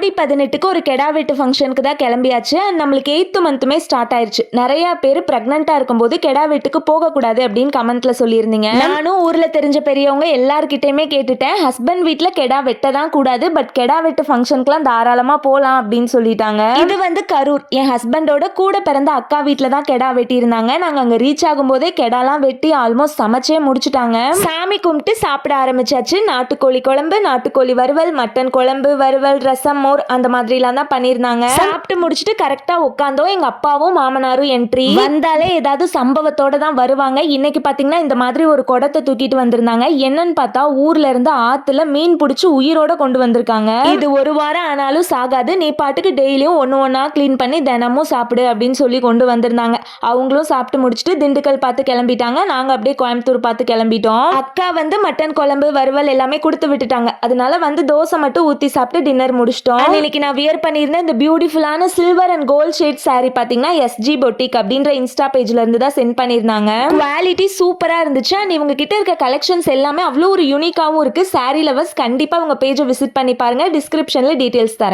ஆடி பதினெட்டுக்கு ஒரு கெடா வெட்டு ஃபங்க்ஷனுக்கு தான் கிளம்பியாச்சு. அண்ட் நம்மளுக்கு எயித்து மந்த்துமே ஸ்டார்ட் ஆயிருச்சு. நிறைய பேர் ப்ரெக்னெண்ட்டாக இருக்கும்போது கெடா வெட்டுக்கு போகக்கூடாது அப்படின்னு கமெண்ட்ல சொல்லியிருந்தீங்க. நானும் ஊர்ல தெரிஞ்ச பெரியவங்க எல்லாருக்கிட்டையுமே கேட்டுட்டேன். ஹஸ்பண்ட் வீட்டில் கெடா வெட்ட தான் கூடாது பட் கெடா வெட்டு ஃபங்க்ஷனுக்குலாம் தாராளமா போகலாம் அப்படின்னு சொல்லிட்டாங்க. இது வந்து கரூர். என் ஹஸ்பண்டோட கூட பிறந்த அக்கா வீட்டில் தான் கெடா வெட்டியிருந்தாங்க. நாங்கள் அங்கே ரீச் ஆகும்போதே கெடாலாம் வெட்டி ஆல்மோஸ்ட் சமைச்சே முடிச்சுட்டாங்க. சாமி கும்பிட்டு சாப்பிட ஆரம்பிச்சாச்சு. நாட்டுக்கோழி குழம்பு நாட்டுக்கோழி வறுவல் மட்டன் குழம்பு வறுவல் ரசம் மோர் அந்த மாதிரிலாம் தான் பண்ணியிருந்தாங்க. சாப்பிட்டு முடிச்சுட்டு கரெக்டாக உட்காந்தோம். எங்கள் அப்பாவும் மாமனாரும் என்ட்ரி வந்தாலே ஏதாவது சம்பவத்தோட தான் வருவாங்க. இன்னைக்கு பார்த்தீங்கன்னா இந்த மாதிரி ஒரு குடத்தை தூக்கிட்டு வந்திருந்தாங்க. என்னன்னு பார்த்தா ஊர்ல இருந்து ஆத்துல மீன் பிடிச்சி உயிரோட கொண்டு வந்திருக்காங்க. இது ஒரு வாரம் ஆனாலும் சாகாது. நீ பாட்டுக்கு டெய்லியும் ஒன்று ஒன்றா க்ளீன் பண்ணி தினமும் சாப்பிடு அப்படின்னு சொல்லி கொண்டு வந்திருந்தாங்க. அவங்களும் சாப்பிட்டு முடிச்சுட்டு திண்டுக்கல் பார்த்து கிளம்பிட்டாங்க. நாங்கள் அப்படியே கோயம்புத்தூர் பார்த்து கிளம்பிட்டோம். அக்கா வந்து மட்டன் குழம்பு வறுவல் எல்லாமே கொடுத்து விட்டுட்டாங்க. அதனால வந்து தோசை மட்டும் ஊற்றி சாப்பிட்டு டின்னர் முடிச்சிட்டோம். And இன்னைக்கு நான் வியர் பண்ணியிருந்த இந்த பியூட்டிஃபுல்லான silver and gold shade sari பார்த்தீங்கன்னா எஸ்ஜி பொட்டிக் அப்படின்ற இன்ஸ்டா பேஜ்ல இருந்து தான் சென்ட் பண்ணியிருந்தாங்க. குவாலிட்டி சூப்பராக இருந்துச்சு. அண்ட் இவங்க கிட்ட இருக்க கலெக்ஷன்ஸ் எல்லாமே அவ்வளோ ஒரு யூனிக்காகவும் இருக்கு. சாரி லவர்ஸ் கண்டிப்பாக உங்க பேஜை விசிட் பண்ணி பாருங்க. டிஸ்கிரிப்ஷனில் டீட்டெயில்ஸ் தரேன்.